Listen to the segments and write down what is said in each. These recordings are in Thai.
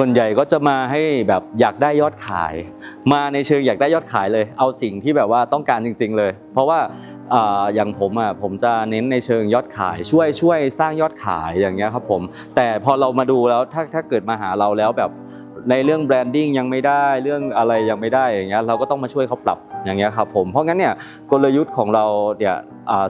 ส่วนใหญ่ก็จะมาให้แบบอยากได้ยอดขาย มาในเชิงอยากได้ยอดขายเลย เอาสิ่งที่แบบว่าต้องการจริง ๆ เลย เพราะว่าอย่างผมอะผมจะเน้นในเชิงยอดขายช่วยช่วยสร้างยอดขายอย่างเงี้ยครับผมแต่พอเรามาดูแล้วถ้าถ้าเกิดมาหาเราแล้วแบบในเรื่องแบรนดิ้งยังไม่ได้เรื่องอะไรยังไม่ได้อย่างเงี้ยเราก็ต้องมาช่วยเขาปรับอย่างเงี้ยครับผมเพราะงั้นเนี่ยกลยุทธ์ของเราเนี่ย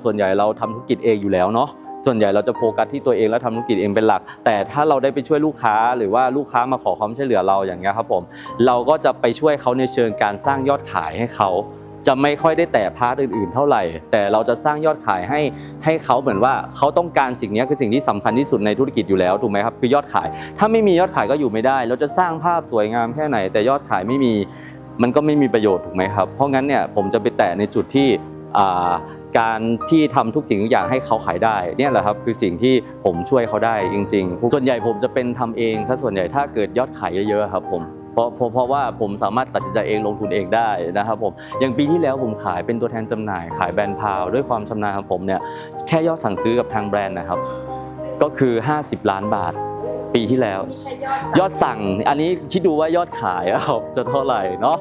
ส่วนใหญ่เราทำธุรกิจเองอยู่แล้วเนาะ ส่วนใหญ่เราจะโฟกัสที่ตัวเองแล้วทำธุรกิจเองเป็นหลัก แต่ถ้าเราได้ไปช่วยลูกค้าหรือว่าลูกค้ามาขอความช่วยเหลือเราอย่างเงี้ยครับผม เราก็จะไปช่วยเขาในเชิงการสร้างยอดขายให้เขา จะไม่ค่อยได้แต่พาร์ทอื่นๆ เท่าไหร่ แต่เราจะสร้างยอดขายให้ให้เขาเหมือนว่าเขาต้องการสิ่งนี้คือสิ่งที่สำคัญที่สุดในธุรกิจอยู่แล้วถูกไหมครับคือยอดขาย ถ้าไม่มียอดขายก็อยู่ไม่ได้ เราจะสร้างภาพสวยงามแค่ไหน แต่ยอดขายไม่มีมันก็ไม่มีประโยชน์ถูกไหมครับเพราะงั้นเนี่ยผมจะไปแตะในจุดที่อ่า การที่ทำทุกสิ่งทุกอย่างให้เขาขายได้เนี่ยแหละครับคือสิ่งที่ผมช่วยเขาได้จริง ๆ ส่วนใหญ่ผมจะเป็นทำเองถ้าส่วนใหญ่ถ้าเกิดยอดขายเยอะๆครับผมเพราะเพราะว่าผมสามารถตัดสินใจเองลงทุนเองได้นะครับผมอย่างปีที่แล้วผมขายเป็นตัวแทนจำหน่าย ขายแบรนด์พาวด้วยความชำนาญของผมเนี่ยแค่ยอดสั่งซื้อกับทางแบรนด์นะครับ ก็คือ 50 ล้านบาทปีที่แล้ว ยอดสั่งอันนี้คิดดูว่ายอดขายครับจะเท่าไหร่เนาะ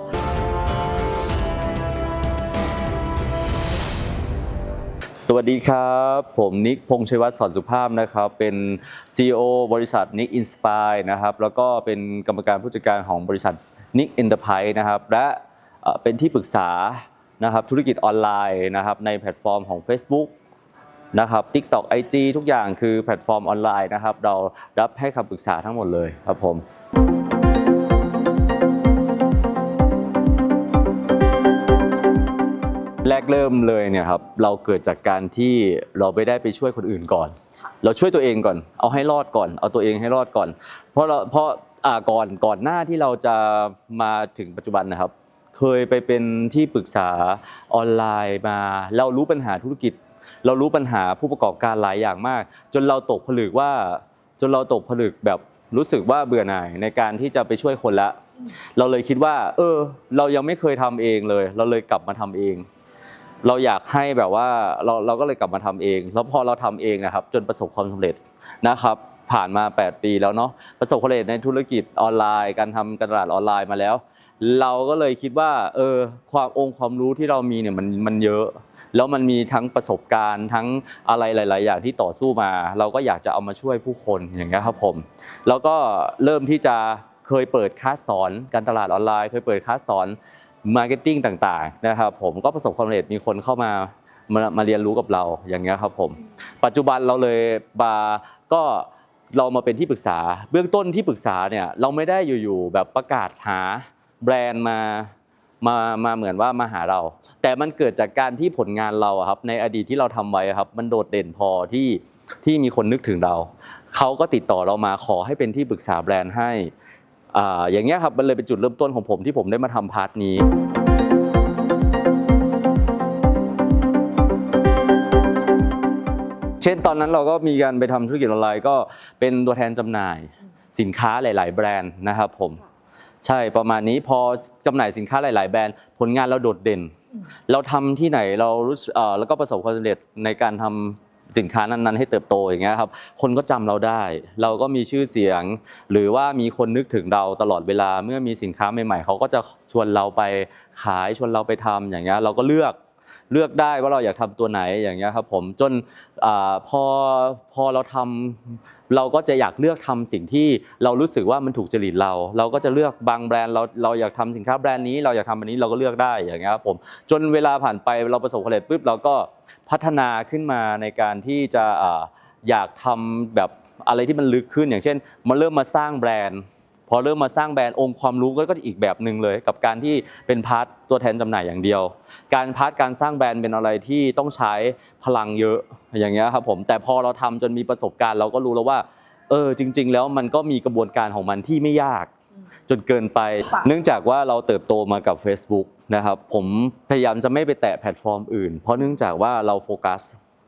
วัสดีครับ ผมนิกพงษ์ชัยวัฒน์สอนสุภาพนะครับ เป็น CEO บริษัท Nick Inspire นะครับ แล้วก็เป็นกรรมการผู้จัดการของบริษัท Nick Enterprise นะครับ และเอ่อเป็นที่ปรึกษานะครับธุรกิจออนไลน์นะครับในแพลตฟอร์มของ Facebook นะครับ TikTok IG ทุกอย่างคือแพลตฟอร์มออนไลน์นะครับ เรารับให้คำปรึกษาทั้งหมดเลยครับผม แรกเริ่มเลยเนี่ยครับเราเกิดจากการที่เราไปได้ไปช่วยคนอื่นก่อน เราช่วยตัวเองก่อน เอาให้รอดก่อน เอาตัวเองให้รอดก่อน เพราะเราเพราะอ่าก่อนก่อนหน้าที่เราจะมาถึงปัจจุบันนะครับ เคยไปเป็นที่ปรึกษาออนไลน์มา เรารู้ปัญหาธุรกิจ เรารู้ปัญหาผู้ประกอบการหลายอย่างมาก จนเราตกผลึกว่า จนเราตกผลึกแบบรู้สึกว่าเบื่อหน่ายในการที่จะไปช่วยคนละ เราเลยคิดว่า เออ เรายังไม่เคยทำเองเลย เราเลยกลับมาทำเอง เราอยากให้แบบว่าเราเราก็เลยกลับมาทำเอง แล้วพอเราทำเองนะครับ จนประสบความสำเร็จนะครับผ่านมา 8 ปีแล้วเนาะประสบความสำเร็จในธุรกิจออนไลน์ การทำการตลาดออนไลน์มาแล้ว เราก็เลยคิดว่าเออความองค์ความรู้ที่เรามีเนี่ยมันมันเยอะ แล้วมันมีทั้งประสบการณ์ทั้งอะไรหลาย ๆ อย่างที่ต่อสู้มา เราก็อยากจะเอามาช่วยผู้คนอย่างเงี้ยครับผม แล้วก็เริ่มที่จะเคยเปิดคลาสสอนการตลาดออนไลน์ เคยเปิดคลาสสอน มาร์เก็ตติ้งต่างๆนะครับผมก็ประสบความสำเร็จมีคนเข้ามามามาเรียนรู้กับเราอย่างเงี้ยครับผมปัจจุบันเราเลยมาก็เรามาเป็นที่ปรึกษา เบื้องต้นที่ปรึกษาเนี่ยเราไม่ได้อยู่ๆแบบประกาศหาแบรนด์มามามาเหมือนว่ามาหาเรา แต่มันเกิดจากการที่ผลงานเราอะครับในอดีตที่เราทำไว้อะครับมันโดดเด่นพอที่ที่มีคนนึกถึงเรา เขาก็ติดต่อเรามาขอให้เป็นที่ปรึกษาแบรนด์ให้ อย่างเงี้ยครับมันเลยเป็นจุดเริ่มต้นของผมที่ผมได้มาทำพาร์ทนี้เช่นตอนนั้นเราก็มีการไปทำธุรกิจออนไลน์ก็เป็นตัวแทนจำหน่ายสินค้าหลาย ๆ แบรนด์นะครับผมใช่ประมาณนี้พอจำหน่ายสินค้าหลาย ๆ แบรนด์ผลงานเราโดดเด่น เราทำที่ไหนเรารู้แล้วก็ประสบความสำเร็จในการทำ สินค้านั้นๆให้เติบโตอย่างเงี้ยครับคนก็จำเราได้ เราก็มีชื่อเสียง หรือว่ามีคนนึกถึงเราตลอดเวลาเมื่อมีสินค้าใหม่ๆเขาก็จะชวนเราไปขายชวนเราไปทำอย่างเงี้ยเราก็เลือก เลือกได้ว่าเราอยากทำตัวไหนอย่างเงี้ยครับผมจนอพอพอเราทำเราก็จะอยากเลือกทำสิ่งที่เรารู้สึกว่ามันถูกจริตเรา เราก็จะเลือกบางแบรนด์เราเราอยากทำสินค้าแบรนด์นี้เราอยากทำอันนี้เราก็เลือกได้อย่างเงี้ยครับผมจนเวลาผ่านไปเราประสบความสำเร็จปุ๊บเราก็พัฒนาขึ้นมาในการที่จะออยากทำแบบอะไรที่มันลึกขึ้นอย่างเช่นมาเริ่มมาสร้างแบรนด์ พอเริ่มมาสร้างแบรนด์องค์ความรู้ก็อีกแบบหนึ่งเลย กับการที่เป็นพาร์ทตัวแทนจำหน่ายอย่างเดียว การพาร์ทการสร้างแบรนด์เป็นอะไรที่ต้องใช้พลังเยอะอย่างเงี้ยครับผมแต่พอเราทำจนมีประสบการณ์เราก็รู้แล้วว่าเออจริง ๆ แล้วมันก็มีกระบวนการของมันที่ไม่ยาก จนเกินไป เนื่องจากว่าเราเติบโตมากับ Facebook นะครับผมพยายามจะไม่ไปแตะแพลตฟอร์มอื่น เพราะเนื่องจากว่าเราโฟกัส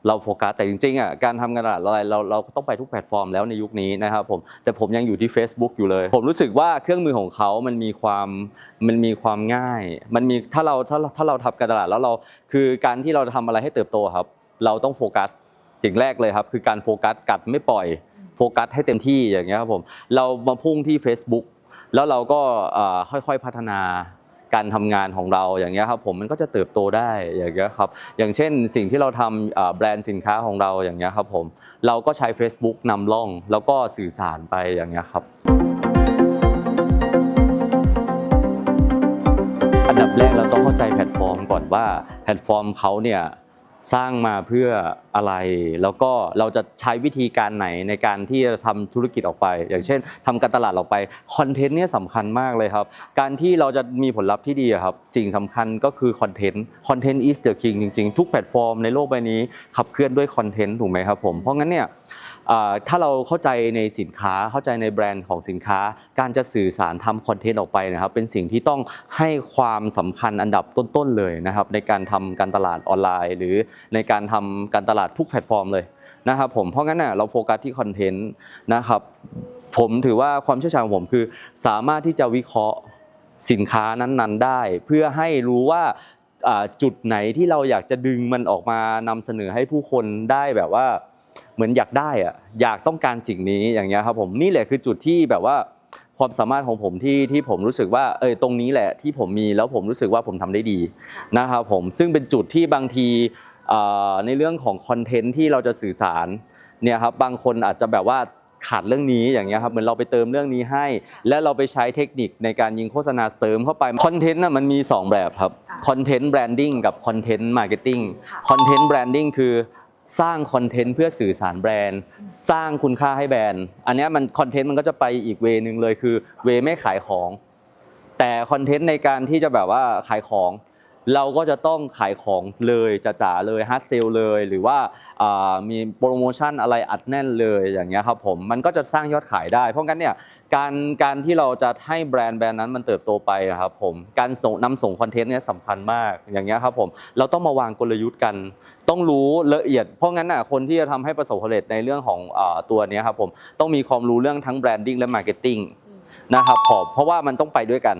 เราโฟกัสแต่จริงๆอะการทำการตลาดอะไรเราเราก็ต้องไปทุกแพลตฟอร์มแล้วในยุคนี้นะครับผมแต่ผมยังอยู่ที่ Facebook อยู่เลย ผมรู้สึกว่าเครื่องมือของเขามันมีความมันมีความง่าย มันมีถ้าเราถ้าถ้าเราทำการตลาดแล้วเรา คือการที่เราทำอะไรให้เติบโตครับ เราต้องโฟกัสสิ่งแรกเลยครับ คือการโฟกัสกัดไม่ปล่อยโฟกัสให้เต็มที่อย่างเงี้ยครับผมเรามาพุ่งที่ Facebook แล้วเราก็ค่อยๆพัฒนา การทำงานของเราอย่างเงี้ยครับผมมันก็จะเติบโตได้อย่างเงี้ยครับอย่างเช่นสิ่งที่เราทำแบรนด์สินค้าของเราอย่างเงี้ยครับผมเราก็ใช้ Facebook นำร่อง แล้วก็สื่อสารไปอย่างเงี้ยครับอันดับแรกเราต้องเข้าใจแพลตฟอร์มก่อนว่าแพลตฟอร์มเขาเนี่ย สร้างมาเพื่ออะไร แล้วก็เราจะใช้วิธีการไหนในการที่จะทำธุรกิจออกไป อย่างเช่นทำการตลาดออกไปคอนเทนต์เนี่ยสำคัญมากเลยครับ การที่เราจะมีผลลัพธ์ที่ดีครับ สิ่งสำคัญก็คือคอนเทนต์คอนเทนต์ is the king จริงๆ ทุกแพลตฟอร์มในโลกใบนี้ขับเคลื่อนด้วยคอนเทนต์ถูกไหมครับผมเพราะงั้นเนี่ย ถ้าเราเข้าใจในสินค้าเข้าใจในแบรนด์ของสินค้า การจะสื่อสารทำคอนเทนต์ออกไปนะครับ เป็นสิ่งที่ต้องให้ความสำคัญอันดับต้นๆเลยนะครับ ในการทำการตลาดออนไลน์ หรือในการทำการตลาดทุกแพลตฟอร์มเลยนะครับผมเพราะงั้นน่ะเราโฟกัสที่คอนเทนต์นะครับผมถือว่าความเชี่ยวชาญของผมคือ สามารถที่จะวิเคราะห์สินค้านั้นๆได้ เพื่อให้รู้ว่าอ่าจุดไหนที่เราอยากจะดึงมันออกมานำเสนอให้ผู้คนได้แบบว่า เหมือนอยากได้อะอยากต้องการสิ่งนี้อย่างเงี้ยครับผมนี่แหละคือจุดที่แบบว่าความสามารถของผมที่ที่ผมรู้สึกว่าเออตรงนี้แหละที่ผมมีแล้วผมรู้สึกว่าผมทำได้ดีนะครับผมซึ่งเป็นจุดที่บางทีเอ่อในเรื่องของคอนเทนต์ที่เราจะสื่อสารเนี่ยครับบางคนอาจจะแบบว่าขาดเรื่องนี้อย่างเงี้ยครับเหมือนเราไปเติมเรื่องนี้ให้ แล้วเราไปใช้เทคนิคในการยิงโฆษณาเสริมเข้าไปคอนเทนต์น่ะมันมี 2 แบบครับค่ะคอนเทนต์แบรนดิ้งกับคอนเทนต์มาร์เก็ตติ้งค่ะคอนเทนต์แบรนดิ้งคือ สร้างคอนเทนต์เพื่อสื่อสารแบรนด์ สร้างคุณค่าให้แบรนด์ อันเนี้ยมันคอนเทนต์มันก็จะไปอีกเวนึงเลยคือเวไม่ขายของ แต่คอนเทนต์ในการที่จะแบบว่าขายของ เราก็จะต้องขายของเลยจ๋าๆเลยฮาร์ดเซลเลย หรือว่ามีโปรโมชั่นอะไรอัดแน่นเลยอย่างเงี้ยครับผมมันก็จะสร้างยอดขายได้ เพราะงั้นเนี่ยการการที่เราจะให้แบรนด์แบรนด์นั้นมันเติบโตไปอะครับผมการส่งนำส่งคอนเทนต์เนี่ยสำคัญมากอย่างเงี้ยครับผมเราต้องมาวางกลยุทธ์กัน ต้องรู้ละเอียด เพราะงั้นน่ะคนที่จะทำให้ประสบความสำเร็จในเรื่องของอตัวนี้ครับผมต้องมีความรู้เรื่องทั้งแบรนดิ้งและมาร์เก็ตติ้งนะครับผมเพราะว่ามันต้องไปด้วยกัน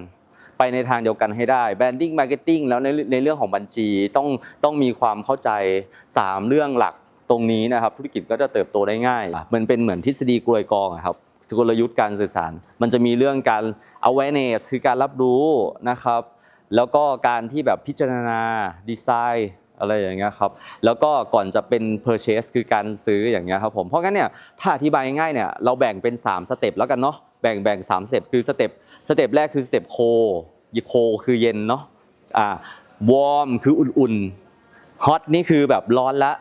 ไปในทางเดียวกันให้ได้แบรนดิ้งมาร์เก็ตติ้งแล้วในในเรื่องของบัญชีต้องต้องมีความเข้าใจ 3 เรื่องหลักตรงนี้นะครับธุรกิจก็จะเติบโตได้ง่าย มันเป็นเหมือนทฤษฎีกลวยกองครับกลยุทธ์การสื่อสาร มันจะมีเรื่องการ awareness คือการรับรู้นะครับ แล้วก็การที่แบบพิจารณาดีไซน์ อะไรอย่างเงี้ยครับแล้วก็ก่อนจะเป็น purchase คือการซื้ออย่างเงี้ยครับผมเพราะงั้นเนี่ยถ้าอธิบายง่ายๆเนี่ยเราแบ่งเป็น 3 สเต็ปแล้วกันเนาะแบ่งแบ่ง3สเต็ปคือสเต็ปสเต็ปแรกคือสเต็ปโคโคคือเย็นเนาะอ่าวอร์มคืออุ่นๆฮอตนี่คือแบบร้อนละ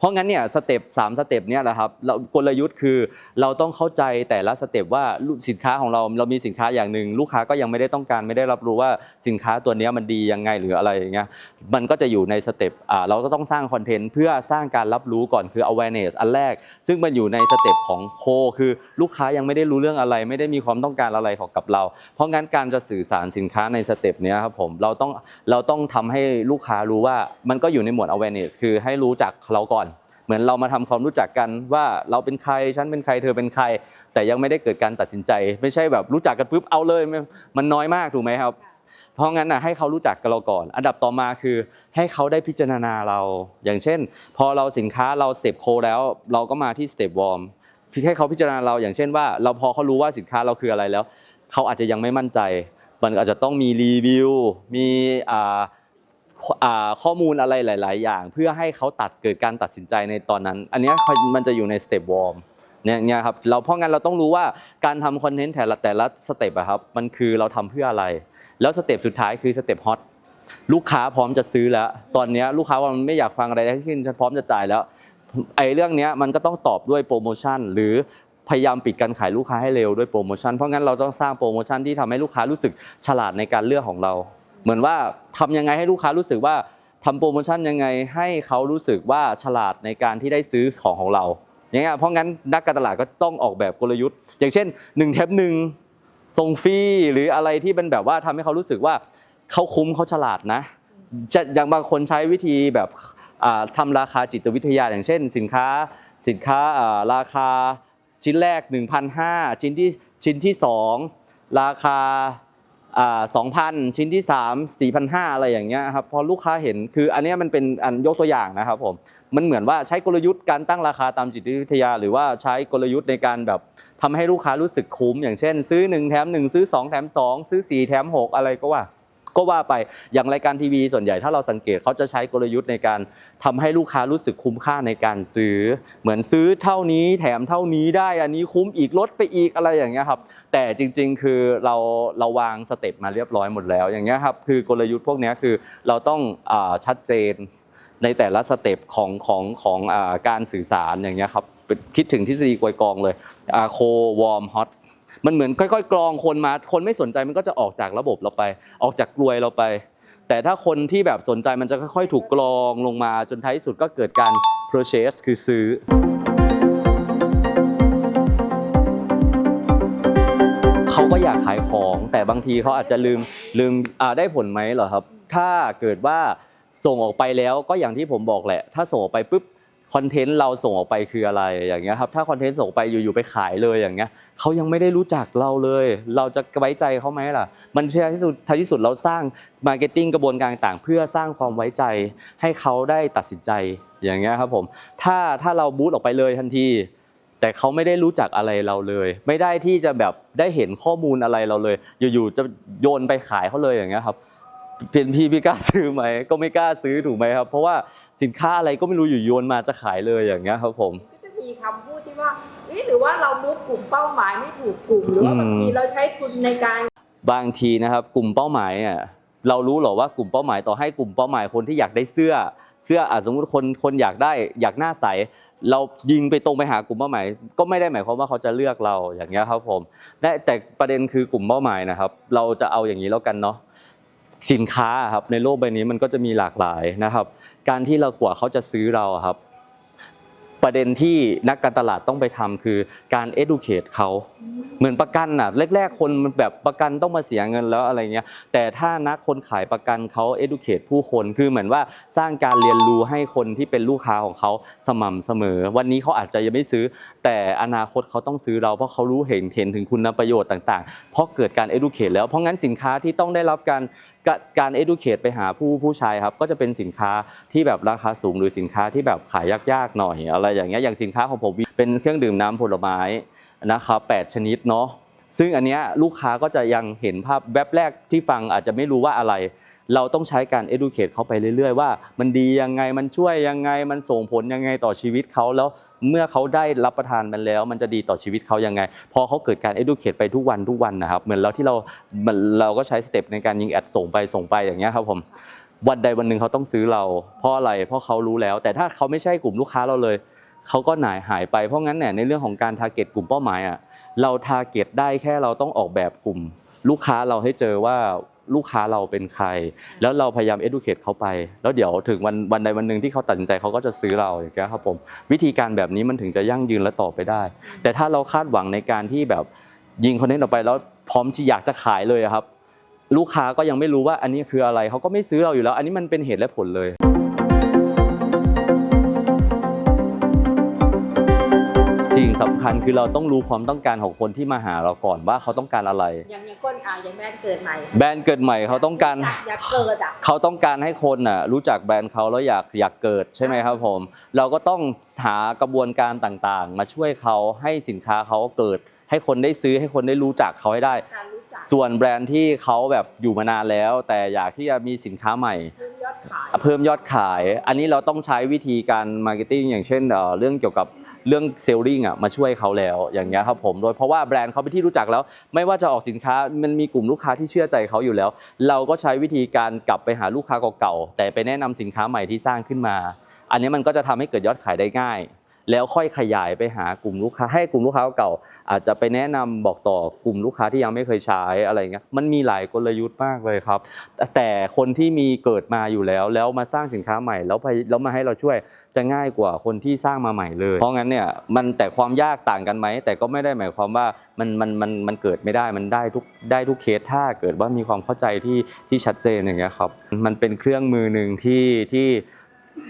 เพราะงั้นเนี่ยสเต็ปสามสเต็ปเนี่ยแหละครับเรากลยุทธ์คือเราต้องเข้าใจแต่ละสเต็ปว่าสินค้าของเราเรามีสินค้าอย่างหนึ่งลูกค้าก็ยังไม่ได้ต้องการไม่ได้รับรู้ว่าสินค้าตัวนี้มันดียังไงหรืออะไรอย่างเงี้ยมันก็จะอยู่ในสเต็ปอ่าเราก็ต้องสร้างคอนเทนต์เพื่อสร้างการรับรู้ก่อนคือ awareness อันแรก ซึ่งมันอยู่ในสเต็ปของโคคือลูกค้ายังไม่ได้รู้เรื่องอะไร ไม่ได้มีความต้องการอะไรของกับเรา เพราะงั้นการจะสื่อสารสินค้าในสเต็ปเนี้ยครับผมเราต้องเราต้องทำให้ลูกค้ารู้ว่ามันก็อยู่ในหมวด awareness คือให้รู้จักเราก่อน เหมือนเรามาทำความรู้จักกันว่าเราเป็นใครฉันเป็นใครเธอเป็นใคร แต่ยังไม่ได้เกิดการตัดสินใจ ไม่ใช่แบบรู้จักกันปุ๊บเอาเลยมันมันน้อยมากถูกไหมครับ เพราะงั้นนะให้เขารู้จักกับเราก่อน อันดับต่อมาคือให้เขาได้พิจารณาเรา อย่างเช่น พอเราสินค้าเราเสพโคแล้ว เราก็มาที่สเตปวอร์มให้เขาพิจารณาเราอย่างเช่นว่า เราพอเขารู้ว่าสินค้าเราคืออะไรแล้ว เขาอาจจะยังไม่มั่นใจ มันอาจจะต้องมีรีวิวมีอ่าอ่า ข้อมูลอะไรหลาย ๆ อย่าง เพื่อให้เขาตัดเกิดการตัดสินใจในตอนนั้น อันนี้มันจะอยู่ในสเตปวอร์มเนี่ยเนี่ยครับเราเพราะงั้นเราต้องรู้ว่าการทำคอนเทนต์แต่ละแต่ละสเต็ปอะครับมันคือเราทำเพื่ออะไร แล้วสเต็ปสุดท้ายคือสเต็ปฮอตลูกค้าพร้อมจะซื้อแล้ว ตอนนี้ลูกค้าว่ามันไม่อยากฟังอะไรทั้งสิ้นฉันพร้อมจะจ่ายแล้วไอ้เรื่องนี้มันก็ต้องตอบด้วยโปรโมชั่น หรือพยายามปิดการขายลูกค้าให้เร็วด้วยโปรโมชั่นเพราะงั้นเราต้องสร้างโปรโมชั่นที่ทำให้ลูกค้ารู้สึกฉลาดในการเลือกของเรา เหมือนว่าทำยังไงให้ลูกค้ารู้สึกว่าทำโปรโมชั่นยังไงให้เขารู้สึกว่าฉลาดในการที่ได้ซื้อของของเราอย่างเงี้ยเพราะงั้นนักการตลาดก็ต้องออกแบบกลยุทธ์ อย่างเช่น1แถมหนึ่งส่งฟรีหรืออะไรที่เป็นแบบว่าทำให้เขารู้สึกว่าเขาคุ้มเขาฉลาดนะจะอย่างบางคนใช้วิธีแบบอ่าทำราคาจิตวิทยา อย่างเช่น สินค้าสินค้าอ่าราคาชิ้นแรก 1,500 ชิ้นที่ชิ้นที่ 2 ราคา อ่าสองพันชิ้นที่สามสี่พันห้าอะไรอย่างเงี้ยครับพอลูกค้าเห็นคืออันนี้มันเป็นอันยกตัวอย่างนะครับผมมันเหมือนว่าใช้กลยุทธ์การตั้งราคาตามจิตวิทยา หรือว่าใช้กลยุทธ์ในการแบบทำให้ลูกค้ารู้สึกคุ้ม อย่างเช่น ซื้อ 1 แถม 1 ซื้อ 2 แถม 2 ซื้อ 4 แถม 6 อะไรก็ว่า ก็ว่าไปอย่างรายการทีวีส่วนใหญ่ถ้าเราสังเกตเขาจะใช้กลยุทธ์ในการทำให้ลูกค้ารู้สึกคุ้มค่าในการซื้อ เหมือนซื้อเท่านี้แถมเท่านี้ได้อันนี้คุ้มอีกลดไปอีกอะไรอย่างเงี้ยครับแต่จริงๆคือเราเราวางสเต็ปมาเรียบร้อยหมดแล้วอย่างเงี้ยครับคือกลยุทธ์พวกเนี้ยคือเราต้องอชัดเจนในแต่ละสเต็ปของของของอการสื่อสารอย่างเงี้ยครับคิดถึงทฤษฎีกวยกองเลยโควอร์มฮอต มันเหมือนค่อยๆ กรองคนมา คนไม่สนใจมันก็จะออกจากระบบเราไป ออกจากกลวยเราไป แต่ถ้าคนที่แบบสนใจมันจะค่อยๆ ถูกกรองลงมาจนท้ายที่สุดก็เกิดการ purchase คือซื้อเขาก็อยากขายของแต่บางทีเขาอาจจะลืมลืมอ่าได้ผลไหมเหรอครับ ถ้าเกิดว่าส่งออกไปแล้วก็อย่างที่ผมบอกแหละ ถ้าส่งออกไปปุ๊บ คอนเทนต์เราส่งออกไปคืออะไรอย่างเงี้ยครับถ้าคอนเทนต์ส่งออกไปอยู่ๆไปขายเลยอย่างเงี้ยเขายังไม่ได้รู้จักเราเลย เราจะไว้ใจเขาไหมล่ะ มันท้ายที่สุดท้ายที่สุดเราสร้างมาร์เก็ตติ้งกระบวนการต่างเพื่อสร้างความไว้ใจ ให้เขาได้ตัดสินใจอย่างเงี้ยครับผมถ้าถ้าเราบูตออกไปเลยทันทีแต่เขาไม่ได้รู้จักอะไรเราเลย ไม่ได้ที่จะแบบได้เห็นข้อมูลอะไรเราเลย อยู่ๆจะโยนไปขายเขาเลยอย่างเงี้ยครับ เป็นพี่พี่กล้าซื้อไหมก็ไม่กล้าซื้อถูกไหมครับ เพราะว่าสินค้าอะไรก็ไม่รู้อยู่โยนมาจะขายเลยอย่างเงี้ยครับผม ก็จะมีคำพูดที่ว่าเอ๊ะหรือว่าเรามุกกลุ่มเป้าหมายไม่ถูกกลุ่ม หรือว่าอืมบางทีเราใช้ทุนในการบางทีนะครับ กลุ่มเป้าหมายอะเรารู้หรอว่ากลุ่มเป้าหมายต่อให้กลุ่มเป้าหมายคนที่อยากได้เสื้อ เสื้ออะสมมติคนคนอยากได้อยากหน้าใส เรายิงไปตรงไปหากลุ่มเป้าหมาย ก็ไม่ได้หมายความว่าเขาจะเลือกเราอย่างเงี้ยครับผมแต่แต่ประเด็นคือกลุ่มเป้าหมายนะครับ เราจะเอาอย่างนี้แล้วกันเนาะ สินค้าครับในโลกใบนี้มันก็จะมีหลากหลายนะครับ การที่เรากว่าเขาจะซื้อเราครับ ประเด็นที่นักการตลาดต้องไปทำคือการ educate เขาเหมือนประกันน่ะแรกๆ คนมันแบบประกันต้องมาเสียเงินแล้วอะไรเงี้ยแต่ถ้านักคนขายประกันเขา educate ผู้คนคือเหมือนว่าสร้างการเรียนรู้ให้คนที่เป็นลูกค้าของเขาสม่ำเสมอ วันนี้เขาอาจจะยังไม่ซื้อ แต่อนาคตเขาต้องซื้อเราเพราะเขารู้เห็นเห็นถึงคุณประโยชน์ต่าง ๆ เพราะเกิดการ educate แล้วเพราะงั้นสินค้าที่ต้องได้รับการกะการ educate ไปหาผู้ผู้ใช้ครับ ก็จะเป็นสินค้าที่แบบราคาสูงหรือสินค้าที่แบบขายยากๆหน่อยอะไรอย่างเงี้ยอย่างสินค้าของผมเป็นเครื่องดื่มน้ำผลไม้นะครับ8ชนิดเนาะ ซึ่งอันเนี้ยลูกค้าก็จะยังเห็นภาพแวบแรกที่ฟังอาจจะไม่รู้ว่าอะไร เราต้องใช้การ educate เขาไปเรื่อย ๆ ว่า มันดียังไงมันช่วยยังไงมันส่งผลยังไงต่อชีวิตเขาแล้วเมื่อเขาได้รับประทานมันแล้ว มันจะดีต่อชีวิตเขายังไง พอเขาเกิดการ educate ไปทุกวันทุกวันนะครับเหมือนเราที่เราเราก็ใช้สเต็ปในการยิงแอดส่งไปส่งไปอย่างเงี้ยครับผมวันใดวันหนึ่งเขาต้องซื้อเราเพราะอะไรเพราะเขารู้แล้ว แต่ถ้าเขาไม่ใช่กลุ่มลูกค้าเราเลย เขาก็หายหายไปเพราะงั้นเนี่ยในเรื่องของการทาร์เก็ตกลุ่มเป้าหมายอะเราทาร์เก็ตได้แค่เราต้องออกแบบกลุ่ม ลูกค้าเราให้เจอว่าลูกค้าเราเป็นใคร แล้วเราพยายาม educate เขาไป แล้วเดี๋ยวถึงวันวันใดวันหนึ่งที่เขาตัดสินใจเขาก็จะซื้อเราอย่างเงี้ยครับผมวิธีการแบบนี้มันถึงจะยั่งยืนและต่อไปได้ แต่ถ้าเราคาดหวังในการที่แบบยิงคอนเทนต์ออกไปแล้วพร้อมที่อยากจะขายเลยครับ ลูกค้าก็ยังไม่รู้ว่าอันนี้คืออะไรเขาก็ไม่ซื้อเราอยู่แล้ว อันนี้มันเป็นเหตุและผลเลย สิ่งสำคัญคือเราต้องรู้ความต้องการของคนที่มาหาเราก่อนว่าเขาต้องการอะไร อย่างอย่างคนอ่าอย่างแบรนด์เกิดใหม่ แบรนด์เกิดใหม่เขาต้องการอยอยากเกิดอะเขาต้องการให้คนน่ะรู้จักแบรนด์เขาแล้วอยากอยากเกิดใช่ไหมครับผม เราก็ต้องหากระบวนการต่างๆ มาช่วยเขาให้สินค้าเขาเกิด ให้คนได้ซื้อให้คนได้รู้จักเขาให้ได้การรู้จักส่วนแบรนด์ที่เขาแบบอยู่มานานแล้ว แต่อยากที่จะมีสินค้าใหม่เพิ่มยอดขายเพิ่มยอดขายอันนี้เราต้องใช้วิธีการมาร์เก็ตติ้งอย่างเช่นเอ่อเรื่องเกี่ยวกับ เรื่องเซลลิงอะมาช่วยเขาแล้วอย่างเงี้ยครับผมโดยเพราะว่าแบรนด์เขาเป็นที่รู้จักแล้ว ไม่ว่าจะออกสินค้ามันมีกลุ่มลูกค้าที่เชื่อใจเขาอยู่แล้ว เราก็ใช้วิธีการกลับไปหาลูกค้าเก่าๆแต่ไปแนะนำสินค้าใหม่ที่สร้างขึ้นมา อันนี้มันก็จะทำให้เกิดยอดขายได้ง่าย แล้วค่อยขยายไปหากลุ่มลูกค้าให้กลุ่มลูกค้าเก่า อาจจะไปแนะนำบอกต่อกลุ่มลูกค้าที่ยังไม่เคยใช้อะไรเงี้ยมันมีหลายกลยุทธ์มากเลยครับแต่แต่คนที่มีเกิดมาอยู่แล้ว แล้วมาสร้างสินค้าใหม่แล้วไปแล้วมาให้เราช่วยจะง่ายกว่าคนที่สร้างมาใหม่เลย เพราะงั้นเนี่ยมันแต่ความยากต่างกันไหมแต่ก็ไม่ได้หมายความว่ามันมันมันมันเกิดไม่ได้มันได้ทุกได้ทุกเคสถ้าเกิดว่ามีความเข้าใจที่ที่ชัดเจนอย่างเงี้ยครับมันเป็นเครื่องมือหนึ่งที่ที่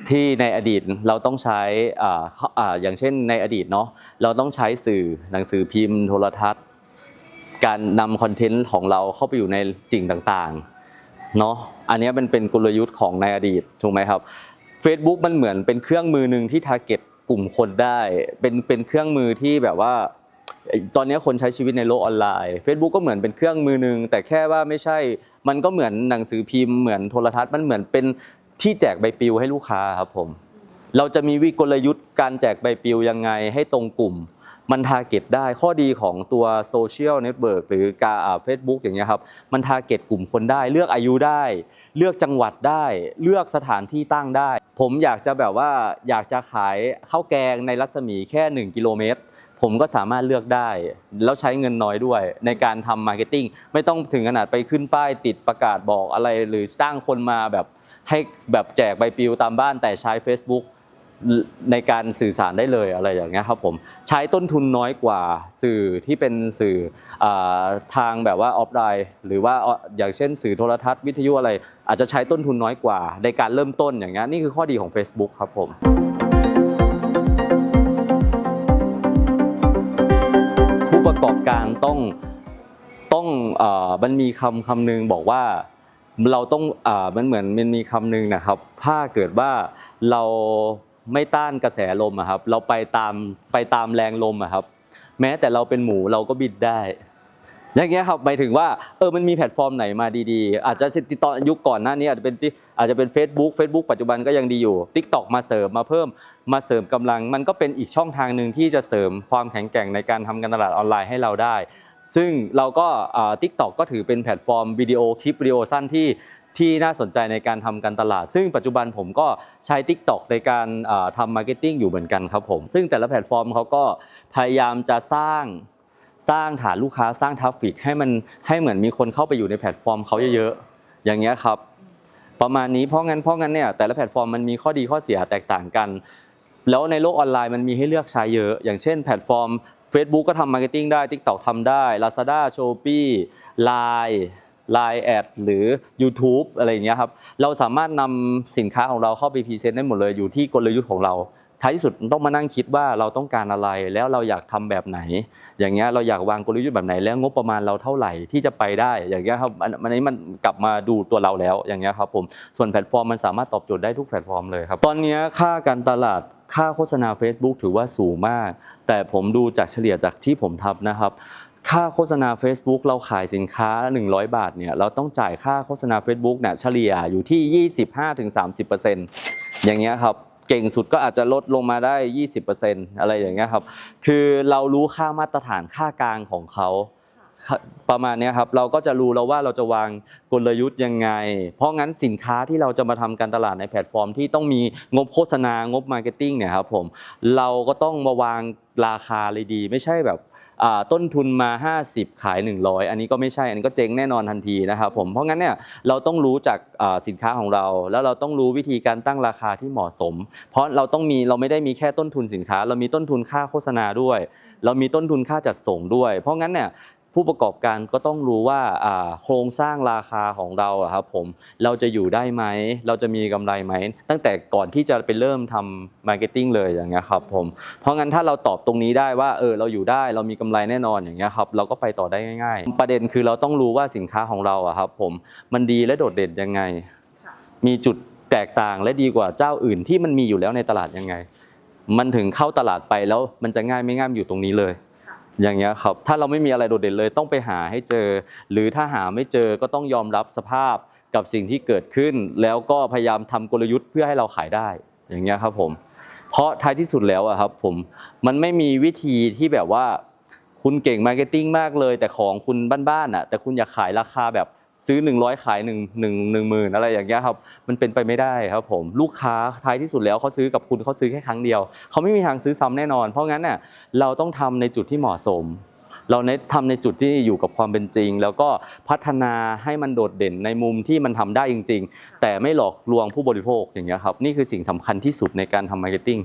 ที่ในอดีตเราต้องใช้อ่าอ่าอย่างเช่นในอดีตเนาะเราต้องใช้สื่อหนังสือพิมพ์โทรทัศน์ การนำคอนเทนต์ของเราเข้าไปอยู่ในสิ่งต่างๆเนาะอันนี้มันเป็นกลยุทธ์ของในอดีตถูกไหมครับ Facebook มันเหมือนเป็นเครื่องมือหนึ่งที่ทาร์เก็ตกลุ่มคนได้ เป็นเป็นเครื่องมือที่แบบว่า ตอนนี้คนใช้ชีวิตในโลกออนไลน์ Facebook ก็เหมือนเป็นเครื่องมือหนึ่งแต่แค่ว่าไม่ใช่ มันก็เหมือนหนังสือพิมพ์เหมือนโทรทัศน์มันเหมือนเป็น ที่แจกใบปลิวให้ลูกค้าครับผมเราจะมีวิกลยุทธ์การแจกใบปลิวยังไงให้ตรงกลุ่ม มันทาร์เก็ตได้ข้อดีของตัวโซเชียลเน็ตเวิร์กหรือการเฟซบุ๊กอย่างเงี้ยครับมันทาร์เก็ตกลุ่มคนได้ เลือกอายุได้ เลือกจังหวัดได้ เลือกสถานที่ตั้งได้ ผมอยากจะแบบว่าอยากจะขายข้าวแกงในรัศมีแค่ 1 กิโลเมตร ผมก็สามารถเลือกได้ แล้วใช้เงินน้อยด้วยในการทำมาร์เก็ตติ้งไม่ต้องถึงขนาดไปขึ้นป้ายติดประกาศบอกอะไร หรือจ้างคนมาแบบให้แบบแจกใบปลิวตามบ้านแต่ใช้ Facebook ในการสื่อสารได้เลยอะไรอย่างเงี้ยครับผมใช้ต้นทุนน้อยกว่าสื่อที่เป็นสื่ออทางแบบว่าออฟไลน์หรือว่าอย่างเช่น สื่อโทรทัศน์วิทยุอะไร อาจจะใช้ต้นทุนน้อยกว่า ในการเริ่มต้นอย่างเงี้ยนี่คือข้อดีของ Facebook ครับผมผู้ประกอบการต้องต้องอมันมีคำคำหนึ่งบอกว่าเราต้องอมันเหมือนมันมีคำหนึ่งนะครับ ถ้าเกิดว่าเรา ไม่ต้านกระแสลมอะครับ เราไปตามไปตามแรงลมอะครับ แม้แต่เราเป็นหมูเราก็บินได้ อย่างเงี้ยครับหมายถึงว่าเออมันมีแพลตฟอร์มไหนมาดีๆ อาจจะติดต่อยุคก่อนหน้านี้อาจจะเป็นที่อาจจะเป็น Facebook Facebook ปัจจุบันก็ยังดีอยู่ TikTok มาเสริมมาเพิ่มมาเสริมกำลัง มันก็เป็นอีกช่องทางหนึ่งที่จะเสริมความแข็งแกร่งในการทำการตลาดออนไลน์ให้เราได้ซึ่งเราก็ทิกตอกก็ถือเป็นแพลตฟอร์มวิดีโอคลิปวิดีโอสั้นที่ ที่น่าสนใจในการทำการตลาด ซึ่งปัจจุบันผมก็ใช้ TikTok ในการทำมาร์เก็ตติ้งอยู่เหมือนกันครับผม ซึ่งแต่ละแพลตฟอร์มเขาก็พยายามจะสร้างสร้างฐานลูกค้าสร้างทราฟฟิกให้มันให้เหมือนมีคนเข้าไปอยู่ในแพลตฟอร์มเขาเยอะๆ อย่างเงี้ยครับ ประมาณนี้เพราะงั้นเพราะงั้นเนี่ยแต่ละแพลตฟอร์มมันมีข้อดีข้อเสียแตกต่างกัน แล้วในโลกออนไลน์มันมีให้เลือกใช้เยอะ อย่างเช่นแพลตฟอร์ม Facebook ก็ทำมาร์เก็ตติ้งได้ TikTok ทำได้ Lazada Shopee Line Line แอดหรือ YouTube อะไรอย่างเงี้ยครับเราสามารถนำสินค้าของเราเข้าไปพรีเซนต์ได้หมดเลยอยู่ที่กลยุทธ์ของเรา ท้ายที่สุดต้องมานั่งคิดว่าเราต้องการอะไรแล้วเราอยากทำแบบไหน อย่างเงี้ยเราอยากวางกลยุทธ์แบบไหนแล้วงบประมาณเราเท่าไหร่ที่จะไปได้อย่างเงี้ยครับอันอันนี้มันกลับมาดูตัวเราแล้วอย่างเงี้ยครับผมส่วนแพลตฟอร์มมันสามารถตอบโจทย์ได้ทุกแพลตฟอร์มเลยครับตอนเนี้ยค่าการตลาดค่าโฆษณา Facebook ถือว่าสูงมาก แต่ผมดูจากเฉลี่ยจากที่ผมทำนะครับ ค่าโฆษณา Facebook เราขายสินค้า 100 บาทเนี่ยเราต้องจ่ายค่าโฆษณา Facebook เนี่ยเฉลี่ยอยู่ที่ 25-30%อย่างเงี้ยครับเก่งสุดก็อาจจะลดลงมาได้ 20%อะไรอย่างเงี้ยครับคือเรารู้ค่ามาตรฐานค่ากลางของเขา ประมาณนี้ครับเราก็จะรู้แล้วว่าเราจะวางกลยุทธ์ยังไง เพราะงั้นสินค้าที่เราจะมาทำการตลาดในแพลตฟอร์ม ที่ต้องมีงบโฆษณางบมาร์เก็ตติ้งเนี่ยครับผมเราก็ต้องมาวางราคาเลยดี ไม่ใช่แบบต้นทุนมา 50 ขาย 100 อันนี้ก็ไม่ใช่อันนี้ก็เจ๊งแน่นอนทันทีนะครับผมเพราะงั้นเนี่ยเราต้องรู้จากสินค้าของเรา แล้วเราต้องรู้วิธีการตั้งราคาที่เหมาะสม เพราะเราต้องมีเราไม่ได้มีแค่ต้นทุนสินค้า เรามีต้นทุนค่าโฆษณาด้วย เรามีต้นทุนค่าจัดส่งด้วย เพราะงั้นเนี่ย ผู้ประกอบการก็ต้องรู้ว่าอ่าโครงสร้างราคาของเราอะครับผมเราจะอยู่ได้ไหม เราจะมีกำไรไหม ตั้งแต่ก่อนที่จะไปเริ่มทำมาร์เก็ตติ้งเลยอย่างเงี้ยครับผมเพราะงั้นถ้าเราตอบตรงนี้ได้ว่าเออเราอยู่ได้เรามีกำไรแน่นอนอย่างเงี้ยครับเราก็ไปต่อได้ง่าย ๆ ประเด็นคือเราต้องรู้ว่าสินค้าของเราอะครับผมมันดีและโดดเด่นยังไงค่ะมีจุดแตกต่างและดีกว่าเจ้าอื่นที่มันมีอยู่แล้วในตลาดยังไง มันถึงเข้าตลาดไปแล้วมันจะง่ายไม่ง่ายมันอยู่ตรงนี้เลยค่ะ อย่างเงี้ยครับถ้าเราไม่มีอะไรโดดเด่นเลยต้องไปหาให้เจอ หรือถ้าหาไม่เจอก็ต้องยอมรับสภาพกับสิ่งที่เกิดขึ้น แล้วก็พยายามทำกลยุทธ์เพื่อให้เราขายได้อย่างเงี้ยครับผมเพราะท้ายที่สุดแล้วอะครับผมมันไม่มีวิธีที่แบบว่าคุณเก่งมาร์เก็ตติ้งมากเลย แต่ของคุณบ้านๆอะแต่คุณอยากขายราคาแบบ ซื้อ 100 ขาย1 1 1 0,000อะไรอย่างเงี้ยครับมันเป็นไปไม่ได้ครับผมลูกค้าท้ายที่สุดแล้วเขาซื้อกับคุณเขาซื้อแค่ครั้งเดียว เขาไม่มีทางซื้อซ้ำแน่นอน เพราะงั้นน่ะเราต้องทำในจุดที่เหมาะสม เราเน้นทำในจุดที่อยู่กับความเป็นจริง แล้วก็พัฒนาให้มันโดดเด่นในมุมที่มันทำได้จริง ๆ แต่ไม่หลอกลวงผู้บริโภคอย่างเงี้ยครับนี่คือสิ่งสำคัญที่สุดในการทำมาร์เก็ตติ้ง